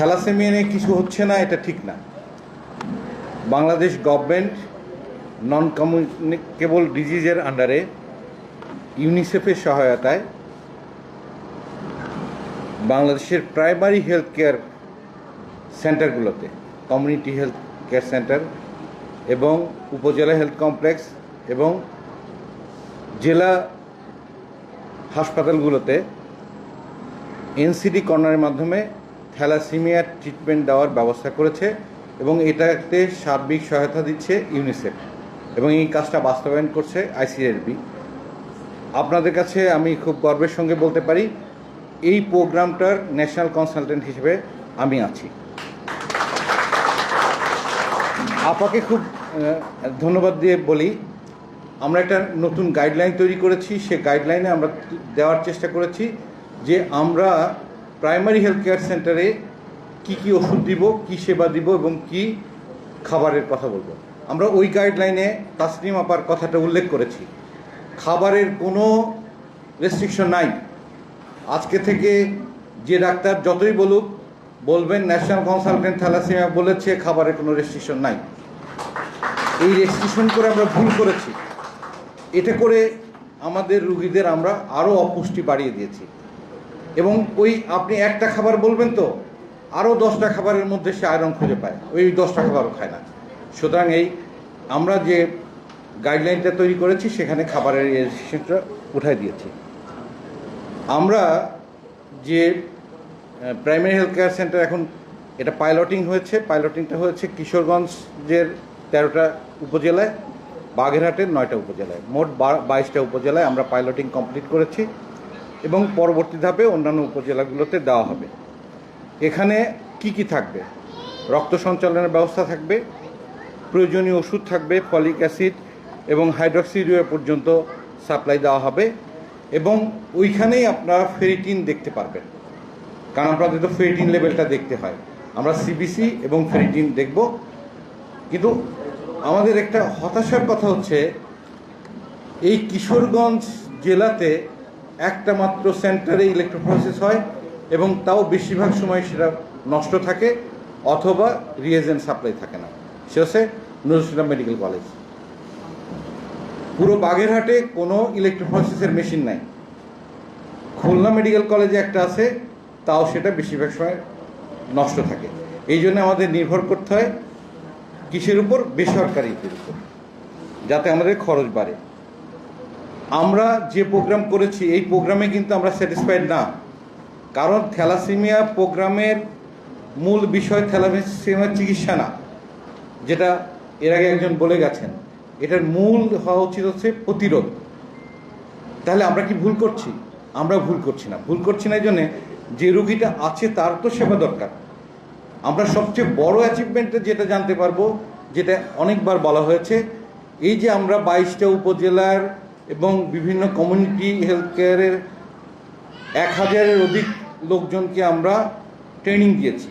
Thalassaemia নিয়ে কিছু হচ্ছে না, এটা ঠিক না। বাংলাদেশ গভর্নমেন্ট নন কমিউনিকেবল ডিজিজের আন্ডারে ইউনিসেফের সহায়তায় বাংলাদেশের প্রাইমারি হেলথ কেয়ার সেন্টারগুলোতে কমিউনিটি হেলথ কেয়ার সেন্টার এবং উপজেলা হেলথ কমপ্লেক্স এবং জেলা হাসপাতালগুলোতে এনসিডি কর্নারের মাধ্যমে থ্যালাসিমিয়ার ট্রিটমেন্ট দেওয়ার ব্যবস্থা করেছে এবং এটাতে সার্বিক সহায়তা দিচ্ছে ইউনিসেফ এবং এই কাজটা বাস্তবায়ন করছে আইসিএলবি আপনাদের কাছে আমি খুব গর্বের সঙ্গে বলতে পারি, এই প্রোগ্রামটার ন্যাশনাল কনসালটেন্ট হিসেবে আমি আছি। আপাকে খুব ধন্যবাদ দিয়ে বলি, আমরা একটা নতুন গাইডলাইন তৈরি করেছি, সে গাইডলাইনে আমরা দেওয়ার চেষ্টা করেছি যে আমরা প্রাইমারি হেলথ কেয়ার সেন্টারে কি কি ওষুধ দিব, কি সেবা দিব এবং কি খাবারের কথা বলব। আমরা ওই গাইডলাইনে তাসনিম আপার কথাটা উল্লেখ করেছি। খাবারের কোনো রেস্ট্রিকশন নাই। আজকে থেকে যে ডাক্তার যতই বলুক, বলবেন ন্যাশনাল কনসালটেন্ট থ্যালাসেমিয়া বলেছে, খাবারের কোনো রেস্ট্রিকশন নাই। এই রেস্ট্রিকশন করে আমরা ভুল করেছি। এটা করে আমাদের রুগীদের আমরা আরও অপুষ্টি বাড়িয়ে দিয়েছি। এবং ওই আপনি একটা খাবার বলবেন তো, আরও দশটা খাবারের মধ্যে সে আয়রন খুঁজে পায়। ওই দশটা খাবারও খায় না। সুতরাং এই আমরা যে গাইডলাইনটা তৈরি করেছি, সেখানে খাবারের রেস্ট্রিকশনটা উঠাই দিয়েছি। আমরা যে প্রাইমারি হেলথ কেয়ার সেন্টার এখন এটা পাইলটিং হয়েছে। পাইলটিংটা হয়েছে কিশোরগঞ্জের তেরোটা উপজেলায়, বাগেরহাটের নয়টা উপজেলায়। মোট বাইশটা উপজেলায় আমরা পাইলটিং কমপ্লিট করেছি। এবং পরবর্তী ধাপে অন্যান্য উপজেলাগুলোতে দেওয়া হবে। এখানে কি কি থাকবে? রক্ত সঞ্চালনের ব্যবস্থা থাকবে, প্রয়োজনীয় ওষুধ থাকবে, ফলিক অ্যাসিড এবং হাইড্রক্সিডিয়া পর্যন্ত সাপ্লাই দেওয়া হবে এবং ওইখানেই আপনারা ফেরিটিন দেখতে পারবেন। কারণ আপনাদের তো ফেরিটিন লেভেলটা দেখতে হয়। আমরা সিবিসি এবং ফেরিটিন দেখব। কিন্তু আমাদের একটা হতাশার কথা হচ্ছে, এই কিশোরগঞ্জ জেলাতে একটা মাত্র সেন্টারে ইলেকট্রোফোরেসিস হয় এবং তাও বেশিরভাগ সময় সেটা নষ্ট থাকে অথবা রিয়েজেন্ট সাপ্লাই থাকে না। সে হচ্ছে নজরুল মেডিকেল কলেজ পুরো বাগেরহাটে কোনো ইলেকট্রোফোরেসিসের মেশিন নাই। খুলনা মেডিকেল কলেজে একটা আছে, তাও সেটা বেশিরভাগ সময় নষ্ট থাকে। এই জন্য আমাদের নির্ভর করতে হয় কিসের উপর বেসরকারিদের উপর, যাতে আমাদের খরচ বাড়ে। আমরা যে প্রোগ্রাম করেছি, এই প্রোগ্রামে কিন্তু আমরা স্যাটিসফাইড না। কারণ থ্যালাসিমিয়া প্রোগ্রামের মূল বিষয় থ্যালাসিমিয়ার চিকিৎসা না, যেটা এর আগে একজন বলে গেছেন। এটার মূল হওয়া উচিত হচ্ছে প্রতিরোধ। তাহলে আমরা কি ভুল করছি? আমরা ভুল করছি না। ভুল করছি না এই জন্যে যে রুগীটা আছে তার তো সেবা দরকার। আমরা সবচেয়ে বড় অ্যাচিভমেন্টে যেটা জানতে পারব, যেটা অনেকবার বলা হয়েছে, এই যে আমরা বাইশটা উপজেলার এবং বিভিন্ন কমিউনিটি হেলথ কেয়ারের এক হাজারের অধিক লোকজনকে আমরা ট্রেনিং দিয়েছি।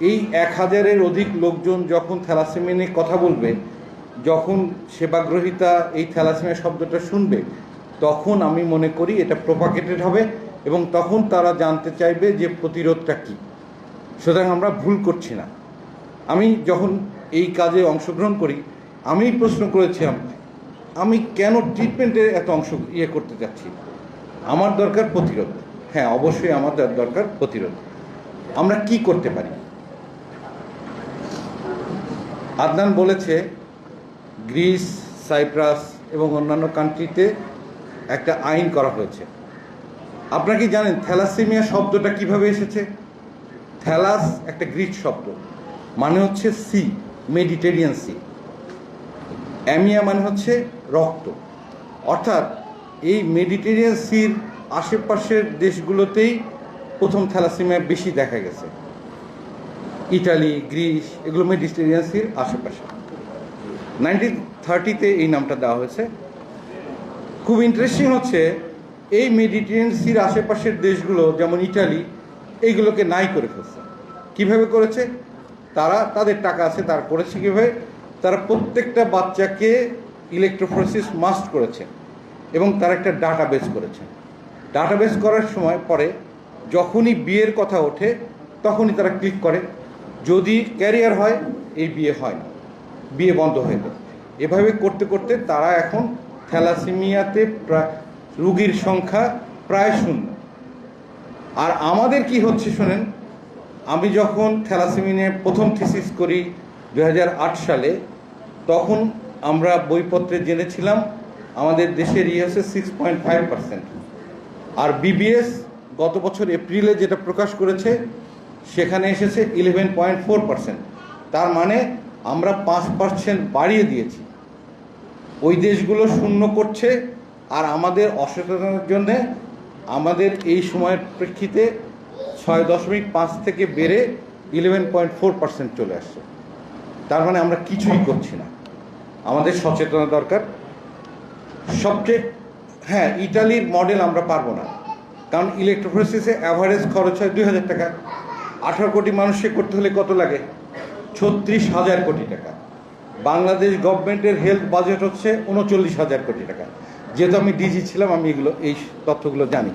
এই এক হাজারের অধিক লোকজন যখন থ্যালাসেমিয়া নিয়ে কথা বলবে, যখন সেবাগ্রহিতা এই থ্যালাসেমিয়া শব্দটা শুনবে, তখন আমি মনে করি এটা প্রোপাকেটেড হবে এবং তখন তারা জানতে চাইবে যে প্রতিরোধটা কী। সুতরাং আমরা ভুল করছি না। আমি যখন এই কাজে অংশগ্রহণ করি, আমি প্রশ্ন করেছিলাম আমি কেন ট্রিটমেন্টে এত অংশ ইয়ে করতে যাচ্ছি? আমার দরকার প্রতিরোধ। হ্যাঁ অবশ্যই আমাদের দরকার প্রতিরোধ। আমরা কি করতে পারি? আদনান বলেছে, গ্রিস, সাইপ্রাস এবং অন্যান্য কান্ট্রিতে একটা আইন করা হয়েছে। আপনারা কি জানেন থ্যালাসেমিয়া শব্দটা কীভাবে এসেছে? থ্যালাস একটা গ্রিক শব্দ মানে হচ্ছে সি মেডিটেরিয়ান সি অ্যামিয়া মানে হচ্ছে রক্ত। অর্থাৎ এই মেডিটেরিয়ান সির আশেপাশের দেশগুলোতেই প্রথম থ্যালাসেমিয়া বেশি দেখা গেছে। ইটালি, গ্রিস, এগুলো মেডিটেরিয়ান সির আশেপাশে। নাইনটিন থার্টিতে এই নামটা দেওয়া হয়েছে। খুব ইন্টারেস্টিং হচ্ছে, এই মেডিটেরিয়ান সির আশেপাশের দেশগুলো, যেমন ইটালি এইগুলোকে নাই করে ফেলছে। কীভাবে করেছে? তারা তাদের টাকা আছে, তারা করেছে কীভাবে? তারা প্রত্যেকটা বাচ্চাকে ইলেকট্রোফোরেসিস মাস্ট করেছে এবং তারা একটা ডাটাবেস করেছে। ডাটাবেস করার সময় পরে যখনই বিয়ের কথা ওঠে, তখনই তারা ক্লিক করে, যদি ক্যারিয়ার হয়, এই বিয়ে হয় না। বিয়ে বন্ধ হয়ে যায়। এভাবে করতে করতে তারা এখন থ্যালাসেমিয়াতে রুগীর সংখ্যা প্রায় শূন্য। আর আমাদের কি হচ্ছে শোনেন, আমি যখন থ্যালাসেমি প্রথম থিসিস করি দু হাজার আট সালে, তখন আমরা বইপত্রে জেনেছিলাম, আমাদের দেশের ইয়ে হচ্ছে সিক্স পয়েন্ট ফাইভ পার্সেন্ট আর বিবিএস গত বছর এপ্রিলে যেটা প্রকাশ করেছে, সেখানে এসেছে ইলেভেন পয়েন্ট ফোর পার্সেন্ট তার মানে আমরা পাঁচ পার্সেন্ট বাড়িয়ে দিয়েছি। ওই দেশগুলো শূন্য করছে, আর আমাদের অসচেতনার জন্যে আমাদের এই সময়ের প্রেক্ষিতে ছয় দশমিক পাঁচ থেকে বেড়ে ইলেভেন পয়েন্ট ফোর পার্সেন্ট চলে আসছে। তার মানে আমরা কিছুই করছি না। আমাদের সচেতনা দরকার। সবচেয়ে হ্যাঁ ইটালির মডেল আমরা পারব না। কারণ ইলেকট্রোফোরেসিসে অ্যাভারেজ খরচ হয় দুই হাজার টাকা। আঠারো কোটি মানুষকে করতে হলে কত লাগে? ছত্রিশ হাজার কোটি টাকা। বাংলাদেশ গভর্নমেন্টের হেলথ বাজেট হচ্ছে উনচল্লিশ হাজার কোটি টাকা। যেহেতু আমি ডিজি ছিলাম, আমি এগুলো, এই তথ্যগুলো জানি।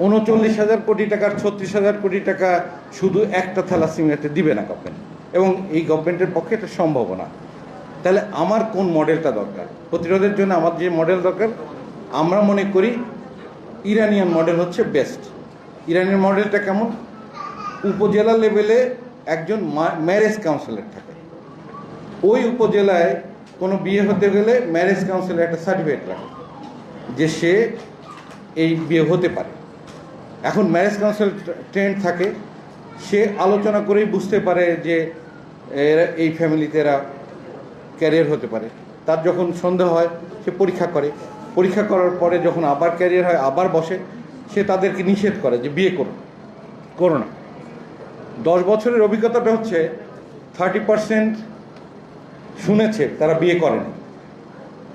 উনচল্লিশ হাজার কোটি টাকার ছত্রিশ হাজার কোটি টাকা শুধু একটা থ্যালাসিমিয়াতে দিবে না গভর্নমেন্ট এবং এই গভর্নমেন্টের পক্ষে এটা সম্ভব না। তাহলে আমার কোন মডেলটা দরকার? প্রতিরোধের জন্য আমার যে মডেল দরকার, আমরা মনে করি ইরানিয়ান মডেল হচ্ছে বেস্ট। ইরানিয়ান মডেলটা কেমন? উপজেলা লেভেলে একজন ম্যারেজ কাউন্সিলর থাকে। ওই উপজেলায় কোনো বিয়ে হতে গেলে ম্যারেজ কাউন্সিলর একটা সার্টিফিকেট রাখে যে সে এই বিয়ে হতে পারে। এখন ম্যারেজ কাউন্সিল ট্রেন্ড থাকে, সে আলোচনা করেই বুঝতে পারে যে এই ফ্যামিলিতে এরা ক্যারিয়ার হতে পারে। তার যখন সন্দেহ হয়, সে পরীক্ষা করে। পরীক্ষা করার পরে যখন আবার ক্যারিয়ার হয়, আবার বসে, সে তাদেরকে নিষেধ করে যে বিয়ে করো। করো না। দশ বছরের অভিজ্ঞতাটা হচ্ছে থার্টি পার্সেন্ট শুনেছে, তারা বিয়ে করেনি।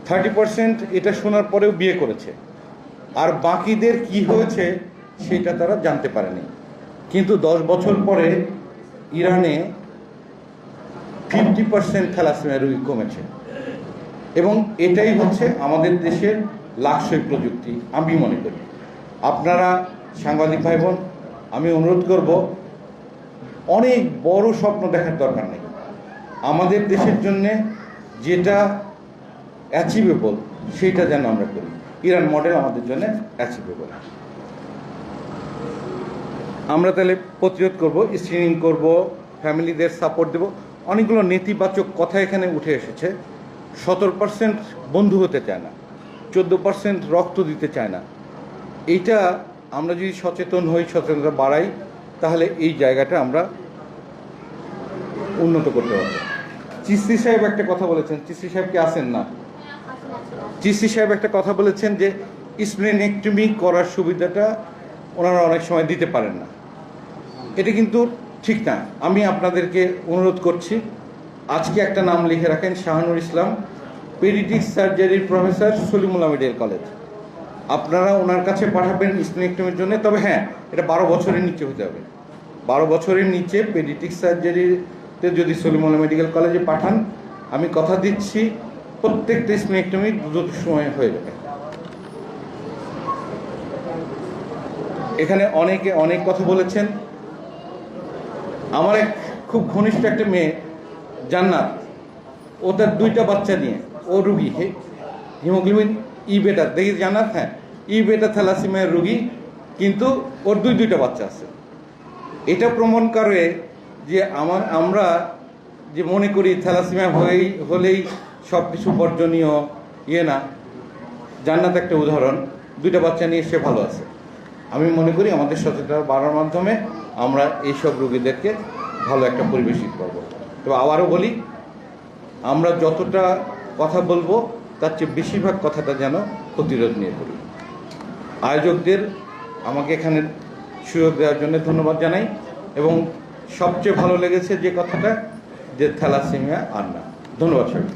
থার্টি পার্সেন্ট এটা শোনার পরেও বিয়ে করেছে। আর বাকিদের কি হয়েছে, সেটা তারা জানতে পারেনি। কিন্তু দশ বছর পরে ইরানে ফিফটি পার্সেন্ট থ্যালাসেমিয়া রোগী কমেছে। এবং এটাই হচ্ছে আমাদের দেশের লাক্সই প্রযুক্তি, আমি মনে করি। আপনারা সাংবাদিক ভাই বোন আমি অনুরোধ করব, অনেক বড় স্বপ্ন দেখার দরকার নেই। আমাদের দেশের জন্যে যেটা অ্যাচিভেবল সেটা যেন আমরা করি। ইরান মডেল আমাদের জন্য অ্যাচিভেবল আমরা তাহলে প্রতিরোধ করব স্ক্রিনিং করব ফ্যামিলিদের সাপোর্ট দেব। অনেকগুলো নেতিবাচক কথা এখানে উঠে এসেছে। সতেরো পার্সেন্ট বন্ধু হতে চায় না, চোদ্দ পার্সেন্ট রক্ত দিতে চায় না। এইটা আমরা যদি সচেতন হই, সচেতনতা বাড়াই, তাহলে এই জায়গাটা আমরা উন্নত করতে পারব। চিস্তি সাহেব একটা কথা বলেছেন চিস্তি সাহেব কি আসেন না? চিস্তি সাহেব একটা কথা বলেছেন যে, স্প্লেনেক্টমি করার সুবিধাটা ওনারা অনেক সময় দিতে পারেন না। এটা কিন্তু ঠিক না। আমি আপনাদেরকে অনুরোধ করছি, আজকে একটা নাম লিখে রাখেন শাহানুর ইসলাম পেডিটিক সার্জারির প্রফেসর সলিমুল্লাহ মেডিকেল কলেজ। আপনারা ওনার কাছে পাঠাবেন স্প্লেনেক্টমির জন্য, তবে হ্যাঁ এটা বারো বছরের নিচে হতে হবে। বারো বছরের নিচে পেডিটিক সার্জারিতে যদি সলিমুল্লাহ মেডিকেল কলেজে পাঠান, আমি কথা দিচ্ছি, প্রত্যেকটা স্প্লেনেক্টমি দ্রুত সময় হয়ে যাবে। এখানে অনেকে অনেক কথা বলেছেন আমার এক খুব ঘনিষ্ঠ একটা মেয়ে, জান্নাত। ও তার দুইটা বাচ্চা নিয়ে, ও রুগী, হে হিমোগ্লোবিন ই বেটা। দেখি জান্নাত হ্যাঁ ই বেটা থ্যালাসিমিয়ার রুগী, কিন্তু ওর দুই দুইটা বাচ্চা আছে। এটা প্রমাণ করে যে আমার, আমরা যে মনে করি থ্যালাসিমিয়া হয়েই হলেই সব কিছু বর্জনীয় ইয়ে না। জান্নাত একটা উদাহরণ, দুইটা বাচ্চা নিয়ে সে ভালো আছে। আমি মনে করি আমাদের সচেতনতা বাড়ার মাধ্যমে আমরা এইসব রোগীদেরকে ভালো একটা পরিবেশিত করব। তবে আবারও বলি, আমরা যতটা কথা বলব, তার চেয়ে বেশিরভাগ কথাটা যেন প্রতিরোধ নিয়ে করি আয়োজকদের আমাকে এখানে সুযোগ দেওয়ার জন্য ধন্যবাদ জানাই, এবং সবচেয়ে ভালো লেগেছে যে কথাটা, যে থ্যালাসেমিয়া আর না। ধন্যবাদ সবাই